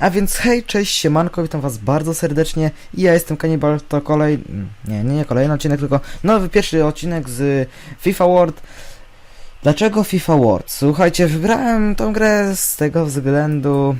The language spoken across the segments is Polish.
A więc hej, cześć, siemanko, witam was bardzo serdecznie ja jestem Kanibal, to kolej... Nie, nie, nie kolejny odcinek, tylko nowy pierwszy odcinek z FIFA World. Dlaczego FIFA World? Słuchajcie, wybrałem tą grę z tego względu,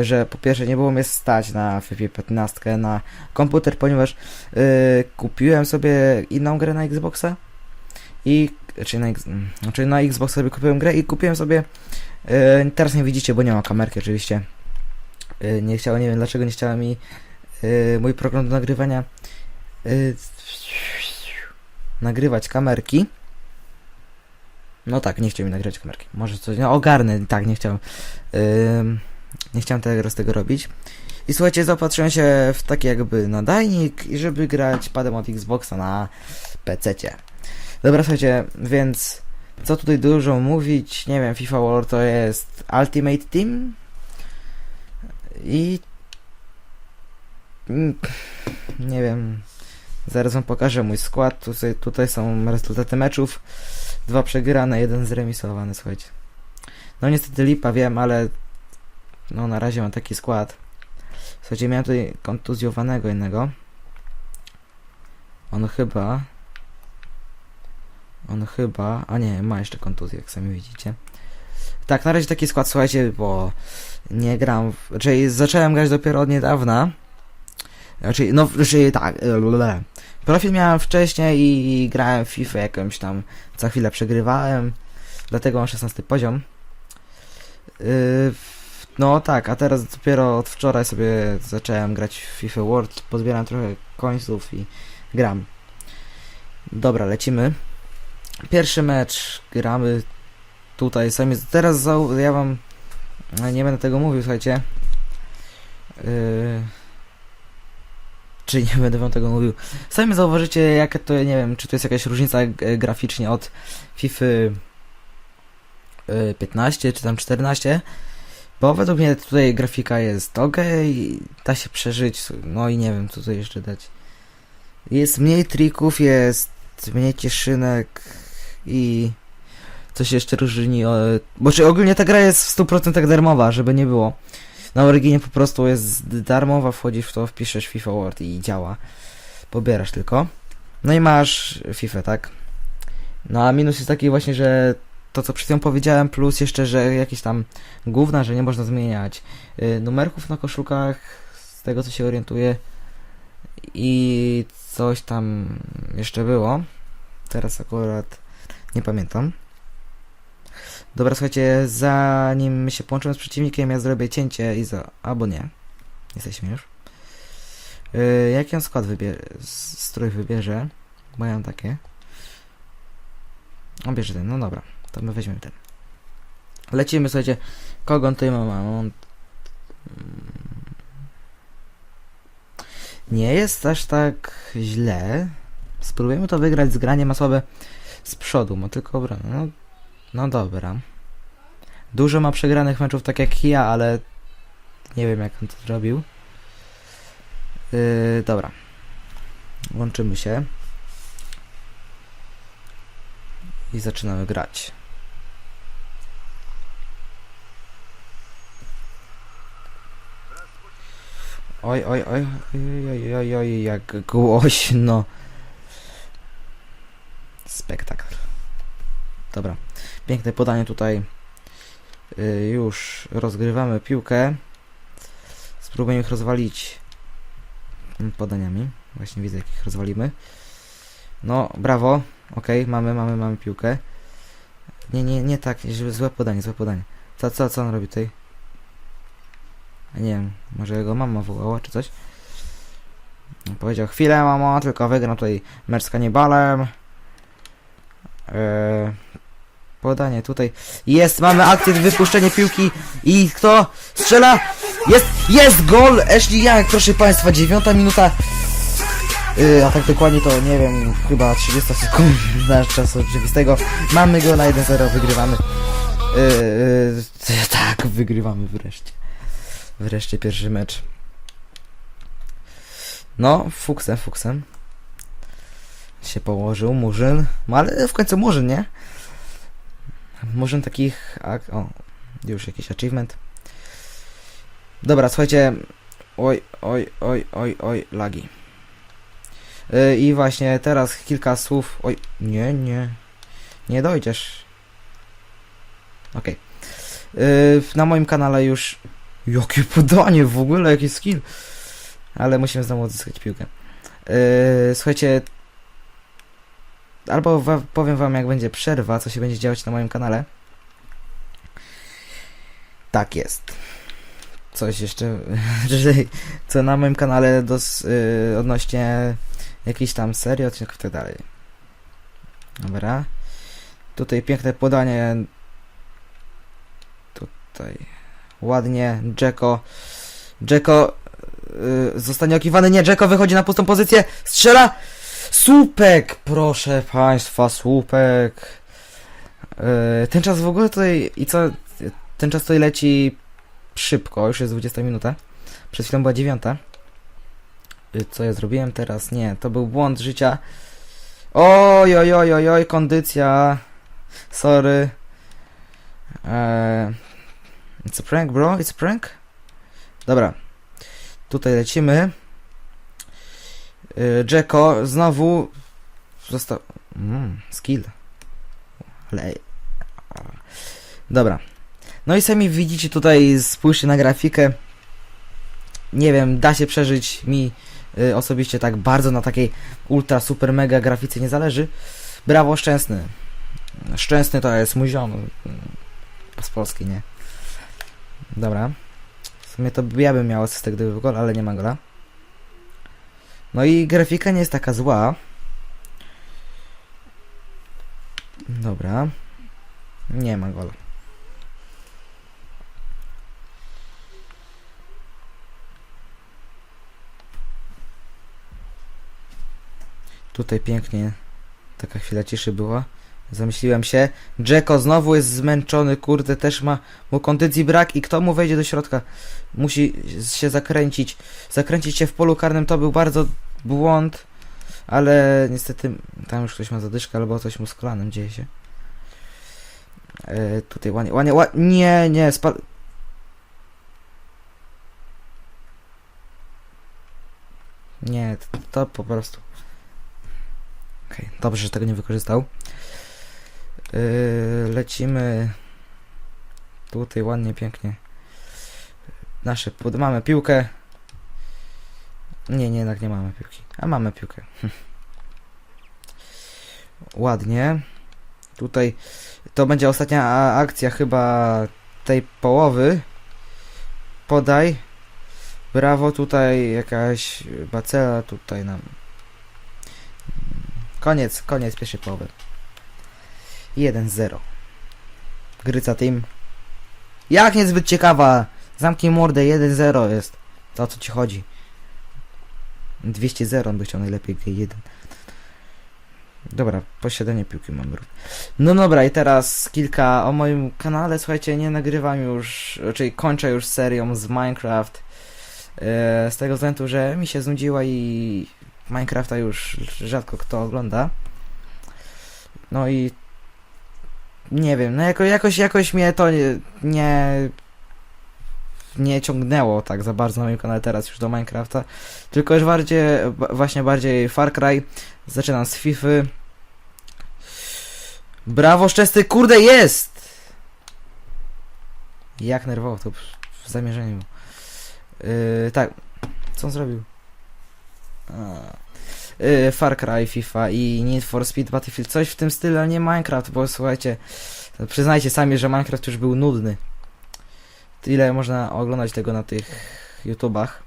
y, że po pierwsze nie było mnie stać na FIFA 15 na komputer, ponieważ y, kupiłem sobie inną grę na Xboxa i... Czy na, X- mm, znaczy na Xbox sobie kupiłem grę i kupiłem sobie... y, teraz nie widzicie, bo nie ma kamerki oczywiście. Y, nie chciała, nie wiem dlaczego nie chciała mi y, mój program do nagrywania y, nagrywać kamerki. No tak, nie chciał mi nagrywać kamerki. Może coś, no ogarnę, tak, nie chciałem. Nie chciałem tego z tego robić. I słuchajcie, zaopatrzyłem się w taki jakby nadajnik i żeby grać padem od Xboxa na PC-cie. Dobra, słuchajcie, więc co tutaj dużo mówić, nie wiem, FIFA World to jest Ultimate Team i Mm, nie wiem, zaraz wam pokażę mój skład, tutaj, tutaj są rezultaty meczów, dwa przegrane, jeden zremisowany, słuchajcie. No niestety lipa, wiem, ale no na razie mam taki skład. Słuchajcie, miałem tutaj kontuzjowanego innego. On chyba... On chyba... A nie, ma jeszcze kontuzję, jak sami widzicie. Tak, na razie taki skład, słuchajcie, bo nie gram... Czyli zacząłem grać dopiero od niedawna. Znaczy, no, znaczy tak... blablabla. Profil miałem wcześniej i grałem w FIFA jakąś tam... Co chwilę przegrywałem. Dlatego mam 16 poziom. Yy, no tak, a teraz dopiero od wczoraj sobie zacząłem grać w FIFA World, pozbieram trochę końców i gram. Dobra, lecimy. Pierwszy mecz gramy tutaj sami. Teraz zau- ja wam nie będę tego mówił, słuchajcie. Yy... Czy nie będę wam tego mówił. Sami zauważycie, jakie to, nie wiem, czy to jest jakaś różnica graficznie od FIFA yy, 15 czy tam 14. Bo według mnie tutaj grafika jest ok, da się przeżyć, no i nie wiem co tutaj jeszcze dać. Jest mniej trików, jest mniej cieszynek i coś jeszcze różni. o- Bo czy ogólnie ta gra jest w 100% darmowa, żeby nie było. Na Originie po prostu jest darmowa, wchodzisz w to, wpiszesz FIFA World i działa. Pobierasz tylko. No i masz FIFA, tak? No a minus jest taki właśnie, że to co przed chwilą powiedziałem, plus jeszcze, że jakieś tam gówna, że nie można zmieniać y, numerków na koszulkach, z tego co się orientuję. I coś tam jeszcze było. Teraz akurat nie pamiętam. Dobra, słuchajcie, zanim się połączymy z przeciwnikiem, ja zrobię cięcie i za... albo nie. Jesteśmy już. Yy, jaki on skład wybierze? Strój wybierze? Mają takie. On bierze ten, no dobra. To my weźmiemy ten. Lecimy, słuchajcie. Kogo on tutaj ma? Mm. Nie jest aż tak źle. Spróbujemy to wygrać z graniem ma słabe z przodu, ma tylko obronę. No, no dobra. Dużo ma przegranych meczów tak jak ja, ale nie wiem jak on to zrobił. Yy, dobra. Łączymy się. I zaczynamy grać. Oj, oj, oj, oj, oj, oj, oj, jak głośno. Spektakl. Dobra. Piękne podanie tutaj. Y, już rozgrywamy piłkę. Spróbujemy ich rozwalić podaniami. Właśnie widzę, jak ich rozwalimy. No, brawo. Okej, mamy, mamy, mamy piłkę. Nie, nie, nie tak, złe podanie, złe podanie. Co, co, co on robi tutaj? Nie wiem, może jego mama wołała, czy coś? No, Powiedział, chwilę mamo, tylko wygram tutaj mecz z kanibalem. Eee, podanie tutaj. Jest, mamy akcję, wypuszczenie piłki i kto strzela? Jest, jest gol! Ashley Young, proszę państwa, dziewiąta minuta. Yy, a tak dokładnie to nie wiem, chyba 30 sekund na czasu rzeczywistego. Mamy go na 1-0, wygrywamy. Yy, yy, tak, wygrywamy wreszcie. Wreszcie pierwszy mecz. No, fuksem, fuksem. Się położył, Murzyn. No ale w końcu Murzyn, nie? Murzyn takich... ak- O, już jakiś achievement. Dobra, słuchajcie. Oj, oj, oj, oj, oj, lagi. Yy, I właśnie teraz kilka słów. Oj, nie, nie. Nie dojdziesz. Okej. Yy, na moim kanale już. Jakie podanie w ogóle, jaki skill. Ale musimy znowu odzyskać piłkę. Yy, słuchajcie. Albo powiem wam, jak będzie przerwa, co się będzie działać na moim kanale. Tak jest. Coś jeszcze, co na moim kanale dos, yy, odnośnie jakiejś tam serii, odcinków i tak dalej. Dobra. Tutaj piękne podanie. Tutaj. Ładnie. Jacko. Jacko yy, zostanie okiwany. Nie, Jacko wychodzi na pustą pozycję. Strzela! Słupek! Proszę państwa, słupek. Yy, ten czas w ogóle tutaj. I co? Ten czas tutaj leci szybko. Już jest 20 minuta. Przed chwilą była 9. Yy, Co ja zrobiłem teraz? Nie, to był błąd życia. Oj, oj, oj, oj, oj, kondycja. Sorry. Eee, it's a prank, bro. It's a prank. Dobra. Tutaj lecimy. Yy, Jacko znowu został. Mm, skill. Ale. Dobra. No i sami widzicie tutaj, spójrzcie na grafikę. Nie wiem, da się przeżyć mi y, osobiście tak bardzo na takiej ultra super mega grafice nie zależy. Brawo Szczęsny. Szczęsny to jest mój ziom. y, Z Polski, nie? Dobra. W sumie to ja bym miał asystę, gdyby był gol, ale nie ma gola. No i grafika nie jest taka zła. Dobra. Nie ma gola. Tutaj pięknie taka chwila ciszy była. Zamyśliłem się. Jacko znowu jest zmęczony, kurde, też ma mu kondycji brak i kto mu wejdzie do środka? Musi się zakręcić. Zakręcić się w polu karnym to był bardzo błąd, ale niestety tam już ktoś ma zadyszkę albo coś mu z kolanem dzieje się. E, tutaj ładnie, ładnie, ładnie, nie, nie, spa... Nie, to, to po prostu. Okej, dobrze, że tego nie wykorzystał. Yy, lecimy tutaj ładnie, pięknie. Nasze mamy piłkę. Nie, nie, jednak nie mamy piłki. A mamy piłkę. ładnie. Tutaj to będzie ostatnia akcja chyba tej połowy. Podaj. Brawo, tutaj jakaś bacela tutaj nam. Koniec, koniec pierwszej połowy. 1-0. Gryca Team. Jak niezbyt ciekawa. Zamknij mordę, 1-0 jest. To o co ci chodzi? 200-0 on by chciał najlepiej G1. Dobra, posiadanie piłki mamy. rów- No dobra, i teraz kilka o moim kanale. Słuchajcie, nie nagrywam już, czyli kończę już serią z Minecraft. E, z tego względu, że mi się znudziła i Minecrafta już rzadko kto ogląda. No i nie wiem, no jako, jakoś, jakoś mnie to nie, nie nie ciągnęło tak za bardzo na moim kanale teraz już do Minecrafta, tylko już bardziej, ba- właśnie bardziej Far Cry, zaczynam z FIFA. Brawo, Szczesty, kurde, jest! Jak nerwowo to w zamierzeniu. Yy, tak, co on zrobił? A. Yy, Far Cry, FIFA i Need for Speed Battlefield, coś w tym stylu, ale nie Minecraft, bo słuchajcie, przyznajcie sami, że Minecraft już był nudny. Ile można oglądać tego na tych YouTubach.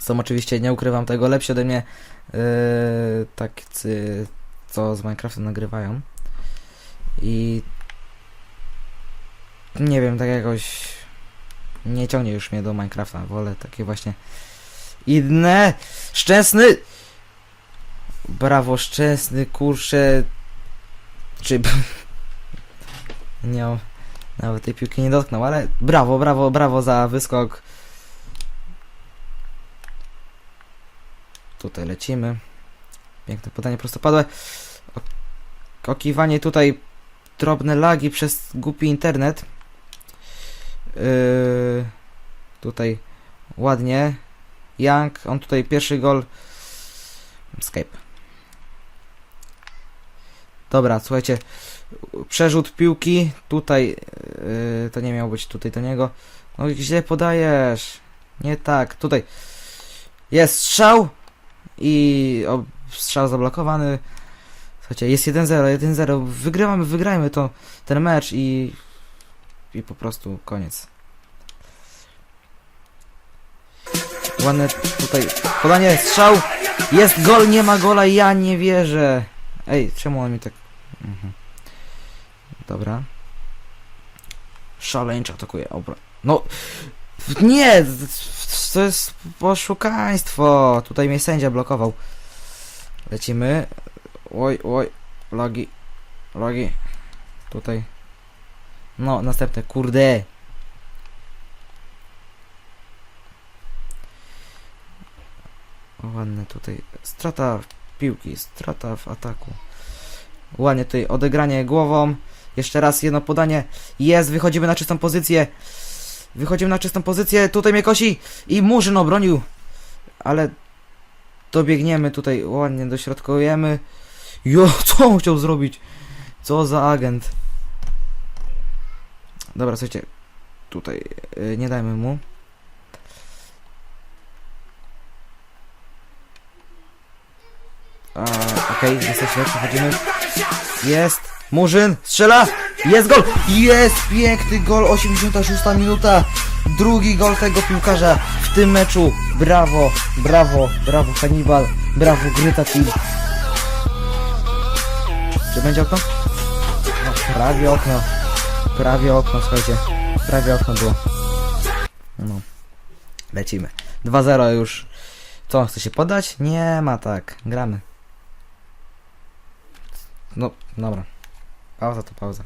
Są oczywiście, nie ukrywam tego, lepsi ode mnie yy, tacy, co z Minecraftem nagrywają. I nie wiem, tak jakoś nie ciągnie już mnie do Minecrafta. Wolę takie właśnie inne. Szczęsny! Brawo, szczęsny, kurczę. Czy... nie. Nawet tej piłki nie dotknął, ale brawo, brawo, brawo za wyskok. Tutaj lecimy. Piękne podanie prostopadłe. Ok- Okiwanie tutaj drobne lagi przez głupi internet. Yy... Tutaj ładnie. Young, on tutaj pierwszy gol. Escape. Dobra, słuchajcie. Przerzut piłki. Tutaj. Yy, to nie miało być tutaj do niego. No źle podajesz. Nie tak. Tutaj. Jest strzał. I o, strzał zablokowany. Słuchajcie, jest 1-0, 1-0. Wygrywamy, wygrajmy to, ten mecz i. I po prostu koniec. Ładne tutaj podanie, strzał. Jest gol, nie ma gola, ja nie wierzę. Ej, czemu on mi tak... Mhm. Dobra. Szaleńczo atakuje, obra... No... Nie! To jest poszukaństwo. Tutaj mnie sędzia blokował. Lecimy. Oj, oj. Logi. Logi. Tutaj. No, następne. Kurde. Ładne tutaj. Strata piłki, strata w ataku. Ładnie tutaj odegranie głową. Jeszcze raz jedno podanie. Jest, wychodzimy na czystą pozycję. Wychodzimy na czystą pozycję. Tutaj mnie kosi. I Murzyn obronił. Ale dobiegniemy tutaj. Ładnie dośrodkujemy. Jo, co on chciał zrobić? Co za agent. Dobra, słuchajcie. Tutaj yy, nie dajmy mu. A, Okej, jesteśmy, przechodzimy. Jest! Murzyn! Strzela! Jest gol! Jest! Piękny gol! 86 minuta! Drugi gol tego piłkarza w tym meczu. Brawo! Brawo! Brawo Hannibal! Brawo Gryta Team! Czy będzie okno? No, prawie okno. Prawie okno, słuchajcie. Prawie okno było. No. Lecimy. 2-0 już. Co, chce się podać? Nie ma tak. Gramy. No, dobra. Pauza to pauza.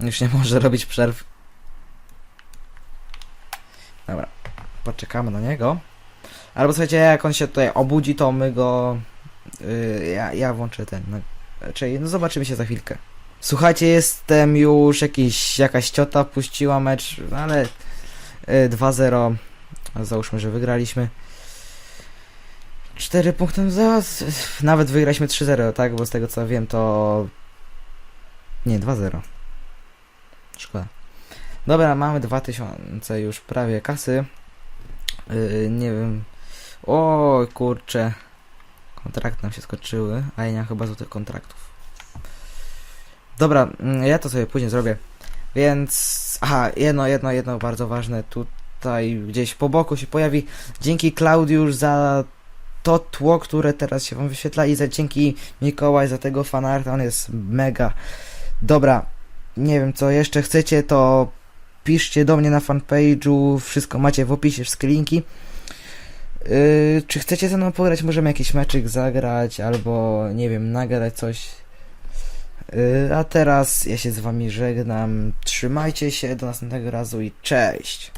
Już nie może robić przerw. Dobra. Poczekamy na niego. Albo słuchajcie, jak on się tutaj obudzi, to my go... Yy, ja, ja włączę ten... No, czyli no zobaczymy się za chwilkę. Słuchajcie, jestem już jakiś, jakaś ciota puściła mecz, no, ale y, 2-0 a załóżmy, że wygraliśmy. 4 punkty za... Nawet wygraliśmy 3-0, tak? Bo z tego co wiem to... Nie, 2-0. Szkoda. Dobra, mamy 2000 już prawie kasy. Yy, nie wiem... O kurcze. Kontrakty nam się skończyły, a ja nie mam chyba złotych kontraktów. Dobra, mm, ja to sobie później zrobię. Więc, aha, jedno, jedno, jedno bardzo ważne. Tu tutaj gdzieś po boku się pojawi. Dzięki Klaudiusz za to tło, które teraz się wam wyświetla i za dzięki Mikołaj za tego fanarta, on jest mega. Dobra, nie wiem co jeszcze chcecie, to piszcie do mnie na fanpage'u, wszystko macie w opisie, wszystkie linki. Yy, czy chcecie ze mną pograć? Możemy jakiś meczyk zagrać, albo nie wiem, nagrać coś. Yy, a teraz ja się z wami żegnam. Trzymajcie się, do następnego razu i cześć!